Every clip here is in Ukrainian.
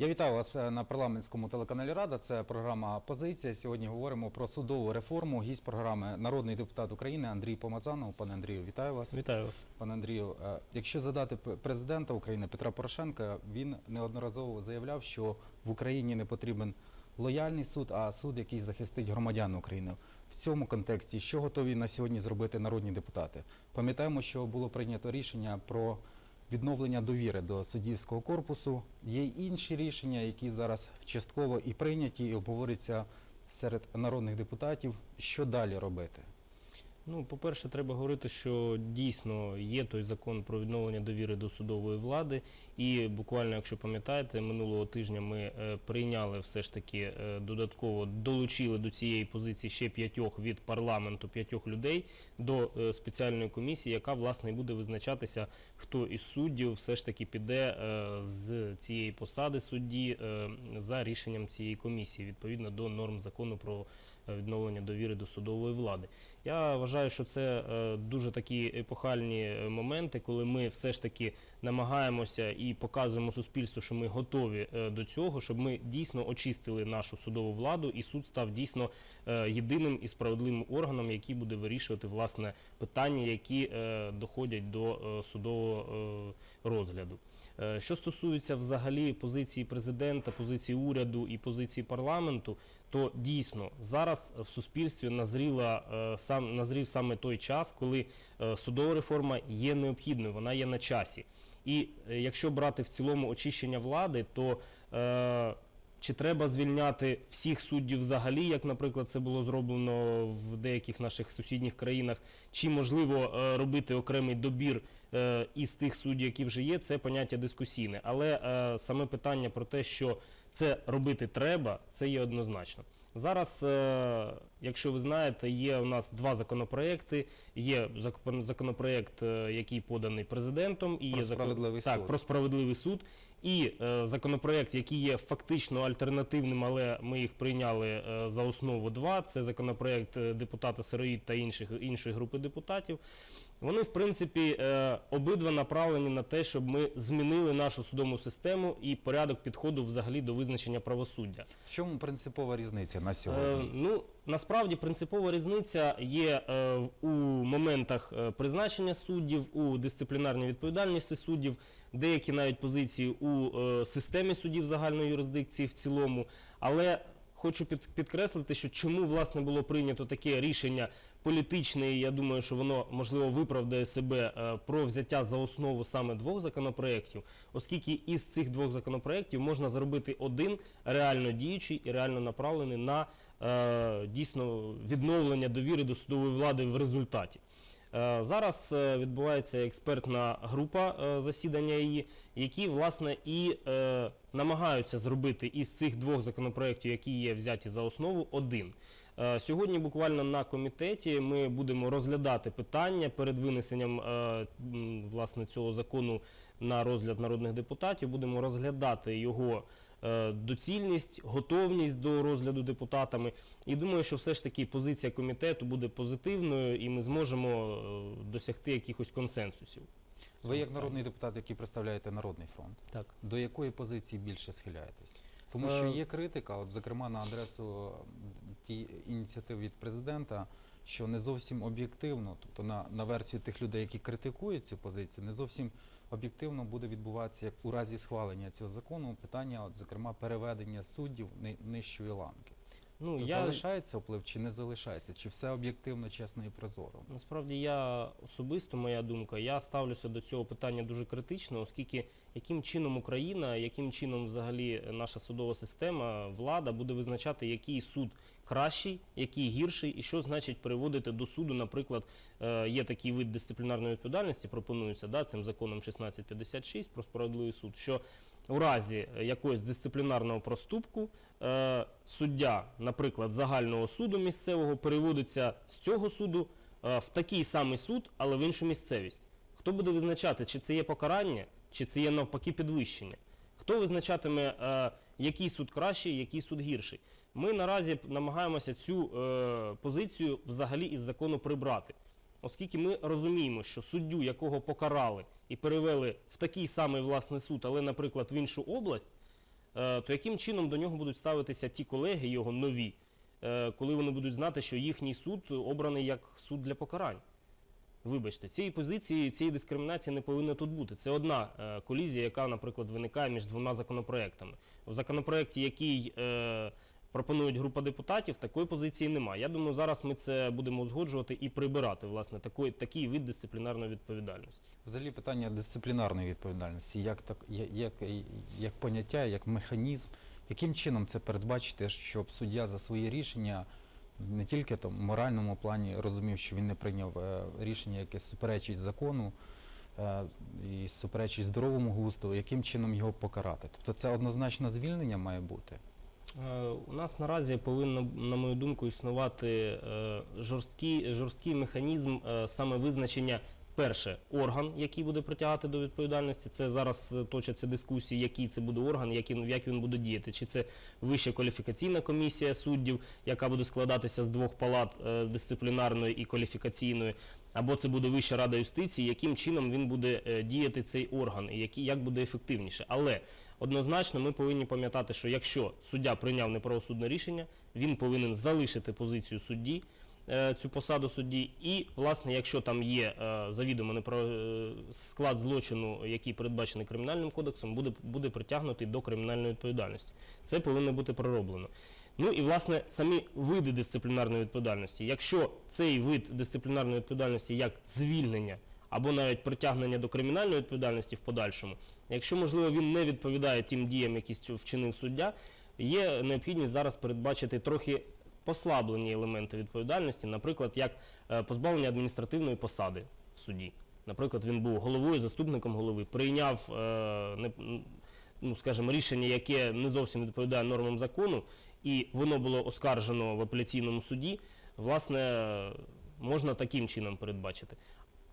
Я вітаю вас е, на парламентському телеканалі Рада. Це програма Позиція. Сьогодні говоримо про судову реформу. Гість програми народний депутат України Андрій Помазанов. Пане Андрію, вітаю вас. Вітаю вас. Пане Андрію, е, якщо задати президента України Петра Порошенка, він неодноразово заявляв, що в Україні не потрібен лояльний суд, а суд, який захистить громадян України. В цьому контексті, що готові на сьогодні зробити народні депутати? Пам'ятаємо, що було прийнято рішення про відновлення довіри до суддівського корпусу. Є й інші рішення, які зараз частково і прийняті, і обговорюються серед народних депутатів. Що далі робити? Ну, по-перше, треба говорити, що дійсно є той закон про відновлення довіри до судової влади. І буквально, якщо пам'ятаєте, минулого тижня ми е, прийняли все ж таки е, додатково долучили до цієї позиції ще п'ятьох від парламенту, п'ятьох людей до е, спеціальної комісії, яка власне буде визначатися, хто із суддів все ж таки піде з цієї посади судді за рішенням цієї комісії, відповідно до норм закону про відновлення довіри до судової влади. Я вважаю, що це е, дуже такі епохальні е, моменти, коли ми все ж таки намагаємося і показуємо суспільству, що ми готові е, до цього, щоб ми дійсно очистили нашу судову владу, і суд став дійсно е, єдиним і справедливим органом, який буде вирішувати власне питання, які е, доходять до е, судового е, розгляду. Е, Що стосується взагалі позиції президента, позиції уряду і позиції парламенту, то дійсно зараз в суспільстві назріла е, сам назрів саме той час, коли е, судова реформа є необхідною, вона є на часі. І якщо брати в цілому очищення влади, то чи треба звільняти всіх суддів взагалі, як, наприклад, це було зроблено в деяких наших сусідніх країнах, чи можливо е, робити окремий добір е, із тих суддів, які вже є, це поняття дискусійне. Але е, саме питання про те, що це робити треба, це є однозначно. Зараз, якщо ви знаєте, є у нас два законопроекти. Є закон- законопроект, який поданий президентом, і Про є справедливий так, суд. про справедливий суд. І е, законопроект, який є фактично альтернативним, але ми їх прийняли е, за основу два. Це законопроект е, депутата Сироїд та інших іншої групи депутатів. Вони, в принципі, е, обидва направлені на те, щоб ми змінили нашу судову систему і порядок підходу взагалі до визначення правосуддя. В чому принципова різниця на Е, сьогодні? ну насправді принципова різниця є е, в- у моментах е, призначення суддів, у дисциплінарній відповідальності суддів, деякі навіть позиції у е, системі судів загальної юрисдикції в цілому. Але хочу підкреслити, що чому власне було прийнято таке рішення політичне, і я думаю, що воно можливо виправдає себе е, про взяття за основу саме двох законопроєктів, оскільки із цих двох законопроєктів можна зробити один реально діючий і реально направлений на е, дійсно відновлення довіри до судової влади в результаті. Е, Зараз е, відбувається експертна група е, засідання її, які власне і намагаються зробити із цих двох законопроєктів, які є взяті за основу, один. Сьогодні буквально на комітеті ми будемо розглядати питання перед винесенням власне цього закону на розгляд народних депутатів. Будемо розглядати його доцільність, готовність до розгляду депутатами. І думаю, що все ж таки позиція комітету буде позитивною, і ми зможемо е, досягти якихось консенсусів. Ви як народний депутат, який представляєте Народний фронт, Так. до якої позиції більше схиляєтесь? Тому що Е, є критика, от зокрема на адресу ті ініціатив від президента, що не зовсім об'єктивно, тобто на, на версію тих людей, які критикують цю позицію, не зовсім об'єктивно буде відбуватися як у разі схвалення цього закону питання, от, зокрема, переведення суддів ни- нижчої ланки. Ну, То я, залишається вплив чи не залишається? Чи все об'єктивно, чесно і прозоро? Насправді я особисто, моя думка, я ставлюся до цього питання дуже критично, оскільки яким чином Україна, яким чином взагалі наша судова система, влада буде визначати, який суд кращий, який гірший, і що значить переводити до суду. Наприклад, е, є такий вид дисциплінарної відповідальності, пропонується да, цим законом 1656 про справедливий суд, що у разі якогось дисциплінарного проступку е, суддя, наприклад, загального суду місцевого переводиться з цього суду е, в такий самий суд, але в іншу місцевість. Хто буде визначати, чи це є покарання, чи це є навпаки підвищення? Хто визначатиме, е, який суд кращий, який суд гірший? Ми наразі намагаємося цю позицію взагалі із закону прибрати, оскільки ми розуміємо, що суддю, якого покарали і перевели в такий самий власний суд, але, наприклад, в іншу область, е, то яким чином до нього будуть ставитися ті колеги, його нові, е, коли вони будуть знати, що їхній суд обраний як суд для покарань? Вибачте, цієї позиції, цієї дискримінації не повинно тут бути. Це одна е, колізія, яка, наприклад, виникає між двома законопроектами. В законопроекті, який пропонують група депутатів, такої позиції немає. Я думаю, зараз ми це будемо узгоджувати і прибирати власне такий, такий вид дисциплінарної відповідальності. Взагалі питання дисциплінарної відповідальності, як, так, як, як поняття, як механізм, яким чином це передбачити, щоб суддя за свої рішення не тільки там, в моральному плані розумів, що він не прийняв е, рішення, яке суперечить закону е, і суперечить здоровому глузду, яким чином його покарати? Тобто це однозначно звільнення має бути. Е, У нас наразі повинно, на мою думку, існувати е, жорсткий, жорсткий механізм е, саме визначення. Перше, орган, який буде притягати до відповідальності. Це зараз точаться дискусії, який це буде орган, як він, як він буде діяти. Чи це вища кваліфікаційна комісія суддів, яка буде складатися з двох палат дисциплінарної і кваліфікаційної, або це буде Вища рада юстиції, яким чином він буде діяти цей орган, і як буде ефективніше. Але Однозначно, ми повинні пам'ятати, що якщо суддя прийняв неправосудне рішення, він повинен залишити позицію судді, е, цю посаду судді. І, власне, якщо там є е, завідомо непро... е, склад злочину, який передбачений кримінальним кодексом, буде притягнутий до кримінальної відповідальності. Це повинно бути пророблено. Ну і власне самі види дисциплінарної відповідальності. Якщо цей вид дисциплінарної відповідальності як звільнення або навіть притягнення до кримінальної відповідальності в подальшому, якщо можливо він не відповідає тим діям, які вчинив суддя, є необхідність зараз передбачити трохи послаблені елементи відповідальності, наприклад, як е, позбавлення адміністративної посади в суді. Наприклад, він був головою, заступником голови, прийняв е, ну, скажімо, рішення, яке не зовсім відповідає нормам закону, і воно було оскаржено в апеляційному суді, власне, можна таким чином передбачити.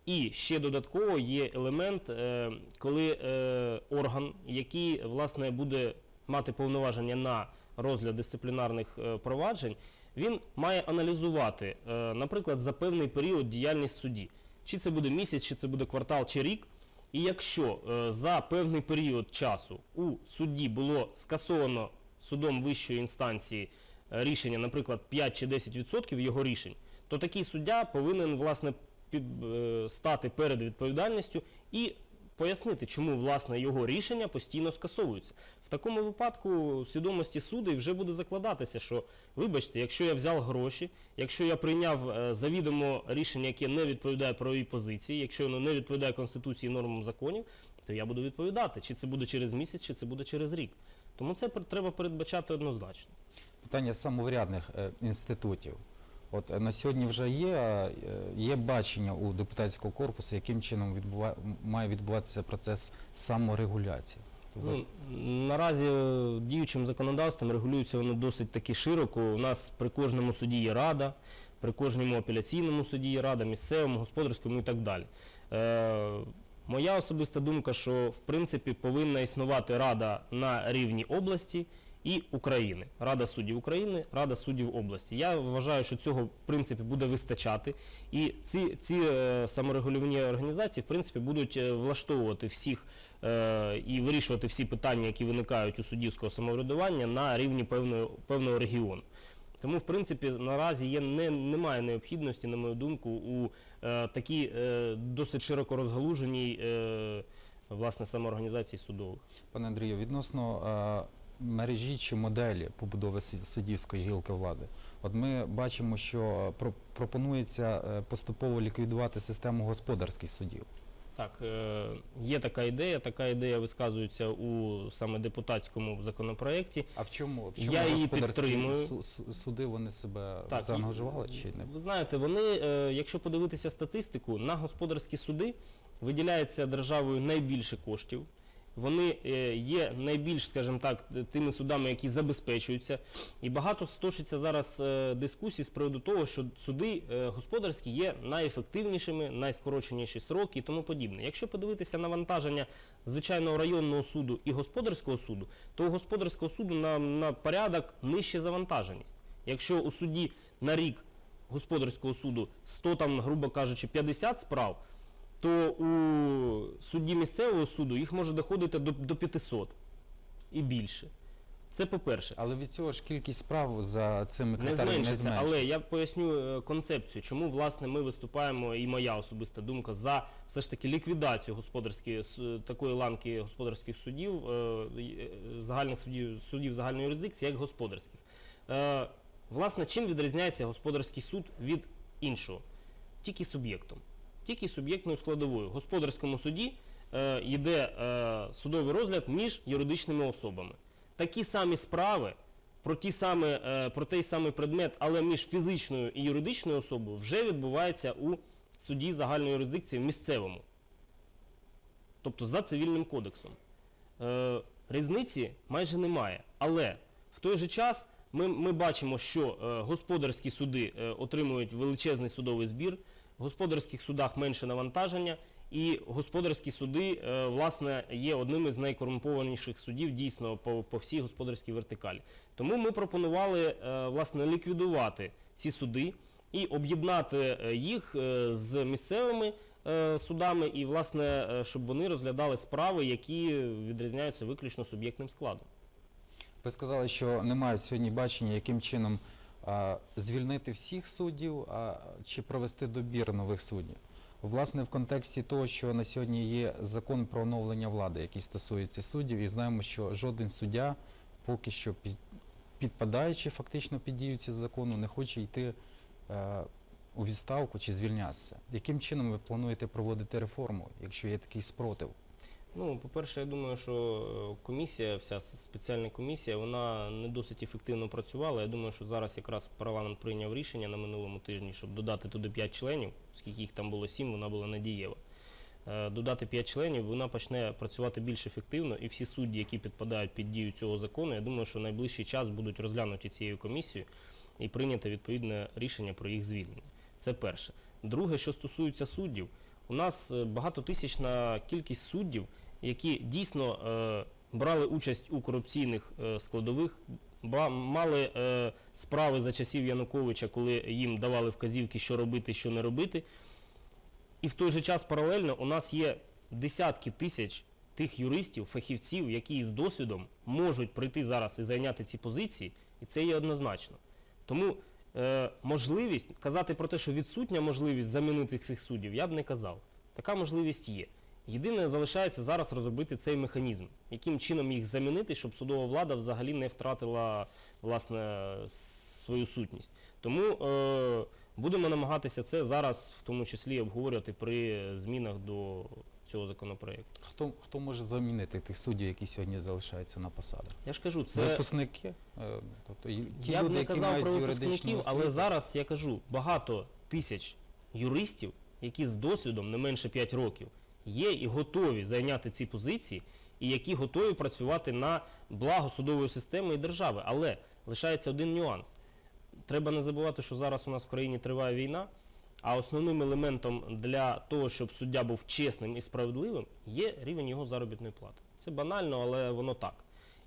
І ще додатково є елемент, е, коли е, орган, який власне буде мати повноваження на розгляд дисциплінарних е, проваджень, він має аналізувати, наприклад, за певний період діяльність судді. Чи це буде місяць, чи це буде квартал, чи рік. І якщо за певний період часу у судді було скасовано судом вищої інстанції рішення, наприклад, 5 чи 10% його рішень, то такий суддя повинен власне під, е, стати перед відповідальністю і пояснити, чому власне його рішення постійно скасовуються. В такому випадку свідомості суду вже буде закладатися, що вибачте, якщо я взяв гроші, якщо я прийняв е, завідомо рішення, яке не відповідає правовій позиції, якщо воно не відповідає конституції і нормам законів, то я буду відповідати, чи це буде через місяць, чи це буде через рік. Тому це треба передбачати однозначно. Питання самоврядних е, інститутів. От е, на сьогодні вже є, е, є бачення у депутатського корпусу, яким чином відбува... має відбуватися процес саморегуляції. Ну, наразі е, діючим законодавством регулюється воно досить таки широко. У нас при кожному суді є рада, при кожному апеляційному суді є рада, місцевому, господарському і так далі. Е, моя особиста думка, що в принципі повинна існувати рада на рівні області і України. Рада суддів України, Рада суддів області. Я вважаю, що цього в принципі буде вистачати. І ці, ці е, саморегулівні організації в принципі будуть е, влаштовувати всіх е, і вирішувати всі питання, які виникають у суддівського самоврядування на рівні певного, певного регіону. Тому, в принципі, наразі є не, немає необхідності, на мою думку, у е, такій е, досить широко розгалуженій е, власне самоорганізації судових. Пане Андрію, відносно е, мережі чи моделі побудови су- суддівської гілки влади, от ми бачимо, що про- пропонується е, поступово ліквідувати систему господарських судів. Так, е, є така ідея, така ідея висказується у саме депутатському законопроєкті. А в чому, в чому Я її підтримую. су- су- суди вони себе Так, заангажували чи не? Ви знаєте, вони, е, якщо подивитися статистику, на господарські суди виділяється державою найбільше коштів. Вони е, є найбільш, скажімо так, тими судами, які забезпечуються. І багато стошиться зараз е, дискусій з приводу того, що суди е, господарські є найефективнішими, найскороченіші сроки і тому подібне. Якщо подивитися навантаження звичайного районного суду і господарського суду, то у господарського суду на, на порядок нижче завантаженість. Якщо у суді на рік господарського суду 100, там, грубо кажучи, 50 справ, то у судді місцевого суду їх може доходити до, до 500 і більше. Це по-перше. Але від цього ж кількість справ за цими критеріями не зменшиться, зменшиться. але я поясню е, концепцію, чому власне ми виступаємо, і моя особиста думка за все ж таки ліквідацію господарської такої ланки господарських судів, е, е, загальних судів, судів загальної юрисдикції, як господарських. Е, Власне, чим відрізняється господарський суд від іншого? Тільки суб'єктом, тільки суб'єктною складовою. В господарському суді е, йде е, судовий розгляд між юридичними особами. Такі самі справи про, ті самі, е, про той самий предмет, але між фізичною і юридичною особою вже відбувається у суді загальної юрисдикції в місцевому, тобто за цивільним кодексом. Різниці майже немає. Але в той же час ми, ми бачимо, що господарські суди отримують величезний судовий збір, в господарських судах менше навантаження, і господарські суди, е, власне, є одним із найкорумпованіших судів дійсно по, по всій господарській вертикалі. Тому ми пропонували е, власне ліквідувати ці суди і об'єднати е, їх з місцевими судами, і власне, щоб вони розглядали справи, які відрізняються виключно суб'єктним складом. Ви сказали, що немає сьогодні бачення, яким чином звільнити всіх суддів чи провести добір нових суддів. Власне, в контексті того, що на сьогодні є закон про оновлення влади, який стосується суддів, і знаємо, що жоден суддя поки що під, підпадаючи фактично під дію цього закону, не хоче йти е, у відставку чи звільнятися. Яким чином ви плануєте проводити реформу, якщо є такий спротив? Ну, по-перше, я думаю, що е, комісія, вся спеціальна комісія, вона не досить ефективно працювала. Я думаю, що зараз якраз парламент прийняв рішення на минулому тижні, щоб додати туди 5 членів, оскільки їх там було 7, вона була надієва. Е, Додати 5 членів, вона почне працювати більш ефективно, і всі судді, які підпадають під дію цього закону, я думаю, що в найближчий час будуть розглянуті цією комісією і прийнято відповідне рішення про їх звільнення. Це перше. Друге, що стосується суддів, у нас е, багатотисячна кількість суддів, які дійсно е, брали участь у корупційних е, складових, мали справи за часів Януковича, коли їм давали вказівки, що робити, що не робити. І в той же час паралельно у нас є десятки тисяч тих юристів, фахівців, які з досвідом можуть прийти зараз і зайняти ці позиції, і це є однозначно. Тому е, можливість казати про те, що відсутня можливість замінити цих суддів, я б не казав. Така можливість є. Єдине залишається зараз розробити цей механізм, яким чином їх замінити, щоб судова влада взагалі не втратила власне свою сутність. Тому е, будемо намагатися це зараз, в тому числі, обговорювати при змінах до цього законопроекту. Хто, хто може замінити тих суддів, які сьогодні залишаються на посадах? Я ж кажу, це Випускники, е, тобто ті я б не які казав мають про випускників, але зараз я кажу багато тисяч юристів, які з досвідом не менше 5 років є і готові зайняти ці позиції, і які готові працювати на благо судової системи і держави. Але лишається один нюанс. Треба не забувати, що зараз у нас в країні триває війна. А основним елементом для того, щоб суддя був чесним і справедливим, є рівень його заробітної плати. Це банально, але воно так.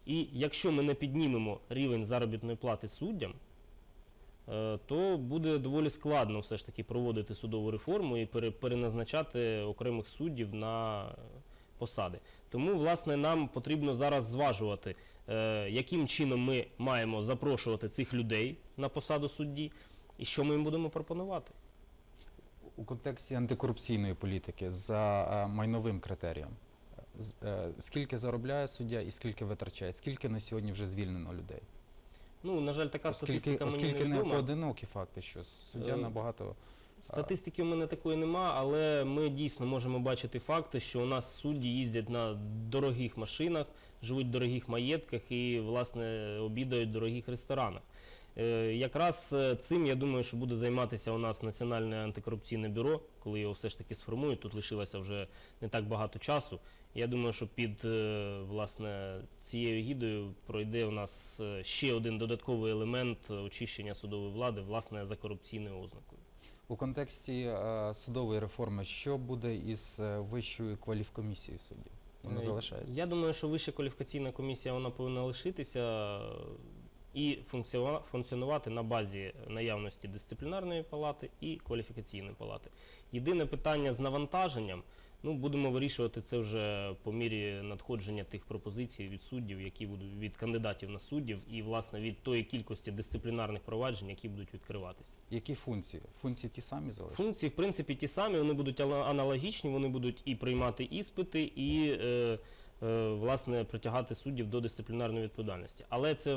І якщо ми не піднімемо рівень заробітної плати суддям, е, то буде доволі складно все ж таки проводити судову реформу і пере- переназначати окремих суддів на е, посади. Тому, власне, нам потрібно зараз зважувати, е, яким чином ми маємо запрошувати цих людей на посаду судді, і що ми їм будемо пропонувати. У контексті антикорупційної політики за е, майновим критерієм. Е, Скільки заробляє суддя і скільки витрачає? Скільки на сьогодні вже звільнено людей? Ну, на жаль, така Оскільки, статистика мені оскільки не невідома. поодинокі факти, що суддя Е, набагато Статистики у мене такої нема, але ми дійсно можемо бачити факти, що у нас судді їздять на дорогих машинах, живуть в дорогих маєтках і, власне, обідають в дорогих ресторанах. Е, Якраз е, цим я думаю, що буде займатися у нас Національне антикорупційне бюро, коли його все ж таки сформують. Тут лишилося вже не так багато часу. Я думаю, що під е, власне цією гідою пройде у нас ще один додатковий елемент очищення судової влади, власне, за корупційною ознакою. у контексті судової реформи, що буде із вищою кваліфкомісією суддів? Вона залишається. Я думаю, що вища кваліфікаційна комісія вона повинна лишитися і функціонувати на базі наявності дисциплінарної палати і кваліфікаційної палати. Єдине питання з навантаженням Ну, будемо вирішувати це вже по мірі надходження тих пропозицій від суддів, які будуть від кандидатів на суддів, і власне від тої кількості дисциплінарних проваджень, які будуть відкриватися. Які функції? Функції ті самі залишаться? Функції, в принципі, ті самі, вони будуть аналогічні, вони будуть і приймати іспити, і е, власне притягати суддів до дисциплінарної відповідальності. Але це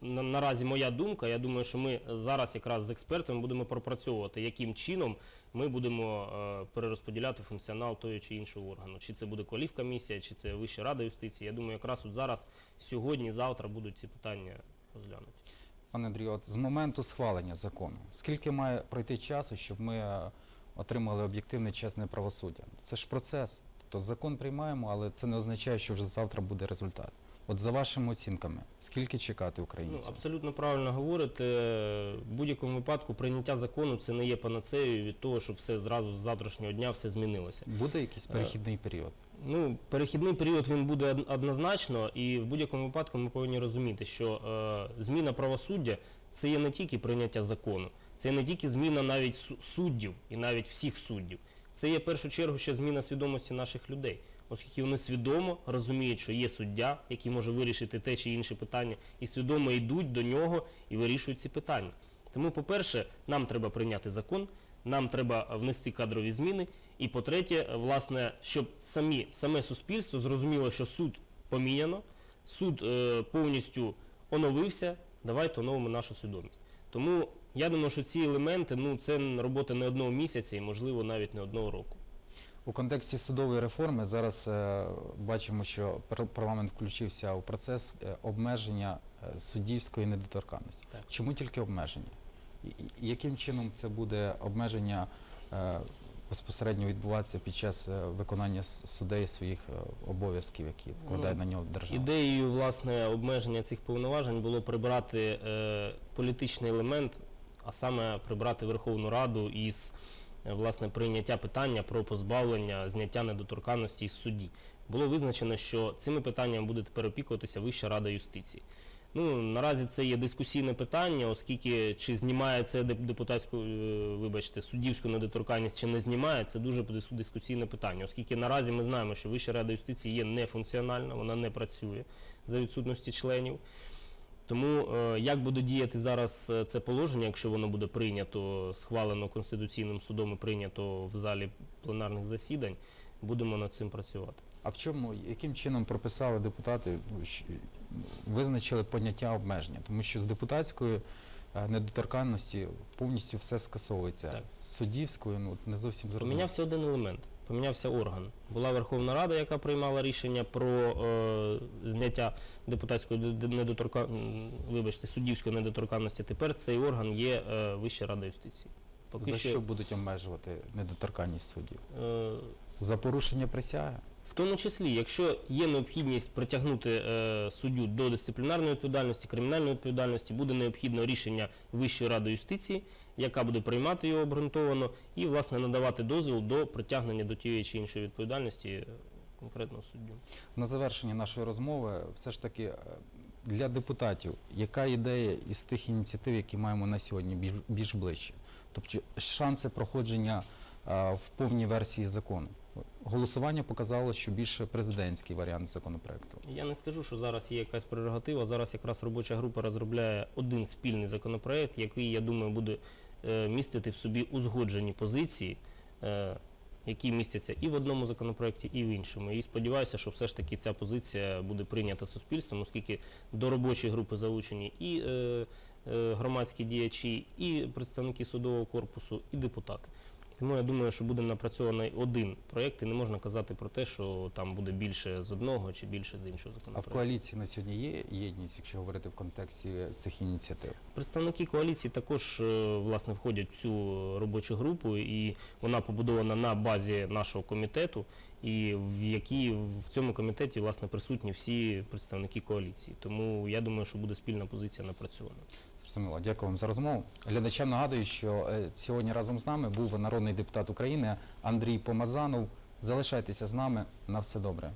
на, наразі моя думка. Я думаю, що ми зараз якраз з експертами будемо пропрацьовувати, яким чином ми будемо е, перерозподіляти функціонал того чи іншого органу. Чи це буде кваліфкомісія, чи це Вища рада юстиції. Я думаю, якраз от зараз, сьогодні, завтра будуть ці питання розглянуті. Пане Андрію, от з моменту схвалення закону, скільки має пройти часу, щоб ми е, отримали об'єктивне чесне правосуддя? Це ж процес. Тобто закон приймаємо, але це не означає, що вже завтра буде результат. От за вашими оцінками, скільки чекати українців? Ну, абсолютно правильно говорите. В будь-якому випадку прийняття закону це не є панацеєю від того, щоб все зразу з завтрашнього дня все змінилося. Буде якийсь перехідний період? Ну, перехідний період він буде однозначно, і в будь-якому випадку ми повинні розуміти, що е, зміна правосуддя це є не тільки прийняття закону, це є не тільки зміна навіть суддів і навіть всіх суддів. Це є в першу чергу ще зміна свідомості наших людей, оскільки вони свідомо розуміють, що є суддя, який може вирішити те чи інше питання, і свідомо йдуть до нього і вирішують ці питання. Тому, по-перше, нам треба прийняти закон, нам треба внести кадрові зміни. І по-третє, власне, щоб самі, саме суспільство зрозуміло, що суд поміняно, суд е, повністю оновився, давайте оновимо нашу свідомість. Тому я думаю, що ці елементи ну, це робота не одного місяця і, можливо, навіть не одного року. У контексті судової реформи зараз е, бачимо, що пар- парламент включився у процес е, обмеження е, суддівської недоторканності. Так. Чому тільки обмеження? І- Яким чином це буде обмеження е, безпосередньо відбуватися під час е, виконання с- суддею своїх обов'язків, які вкладає Ну, на нього держава? Ідеєю власне обмеження цих повноважень було прибрати е, політичний елемент, а саме прибрати Верховну Раду із е, власне прийняття питання про позбавлення зняття недоторканності із судді. Було визначено, що цими питаннями буде тепер опікуватися Вища Рада юстиції. Ну наразі це є дискусійне питання, оскільки чи знімає це депутатську, е, вибачте, суддівську недоторканність, чи не знімає, це дуже дискусійне питання, оскільки наразі ми знаємо, що Вища Рада юстиції є нефункціональна, вона не працює за відсутності членів. Тому е, як буде діяти зараз е, це положення, якщо воно буде прийнято, схвалено Конституційним судом і прийнято в залі пленарних засідань, будемо над цим працювати. А в чому, яким чином прописали депутати, ну, визначили поняття обмеження? Тому що з депутатської е, недоторканності повністю все скасовується. Так. З суддівською ну, не зовсім зрозуміло. Помінявся один елемент, помінявся орган. Була Верховна Рада, яка приймала рішення про е, зняття депутатської недоторка... вибачте, суддівської недоторканності. Тепер цей орган є е, Вища Рада юстиції. Поки За що будуть обмежувати недоторканність суддів? е, За порушення присяги? В тому числі, якщо є необхідність притягнути е, суддю до дисциплінарної відповідальності, кримінальної відповідальності, буде необхідно рішення Вищої ради юстиції, яка буде приймати його обґрунтовано, і власне надавати дозвіл до притягнення до тієї чи іншої відповідальності е, конкретного суддю. На завершення нашої розмови, все ж таки, е, для депутатів, яка ідея із тих ініціатив, які маємо на сьогодні, більш, ближче? Тобто шанси проходження в повній версії закону. Голосування показало, що більше президентський варіант законопроекту. Я не скажу, що зараз є якась прерогатива. Зараз якраз робоча група розробляє один спільний законопроект, який, я думаю, буде е, містити в собі узгоджені позиції, е, які містяться і в одному законопроекті, і в іншому. І сподіваюся, що все ж таки ця позиція буде прийнята суспільством, оскільки до робочої групи залучені і е, громадські діячі, і представники судового корпусу, і депутати. Тому я думаю, що буде напрацьований один проєкт, і не можна казати про те, що там буде більше з одного чи більше з іншого А в коаліції на сьогодні є єдність, якщо говорити в контексті цих ініціатив? Представники коаліції також е, власне входять в цю робочу групу, і вона побудована на базі нашого комітету, і в якій в цьому комітеті власне присутні всі представники коаліції. Тому я думаю, що буде спільна позиція напрацьована. Зрозуміло, дякую вам за розмову. Глядачам нагадую, що е, сьогодні разом з нами був народний депутат України Андрій Помазанов. Залишайтеся з нами. На все добре.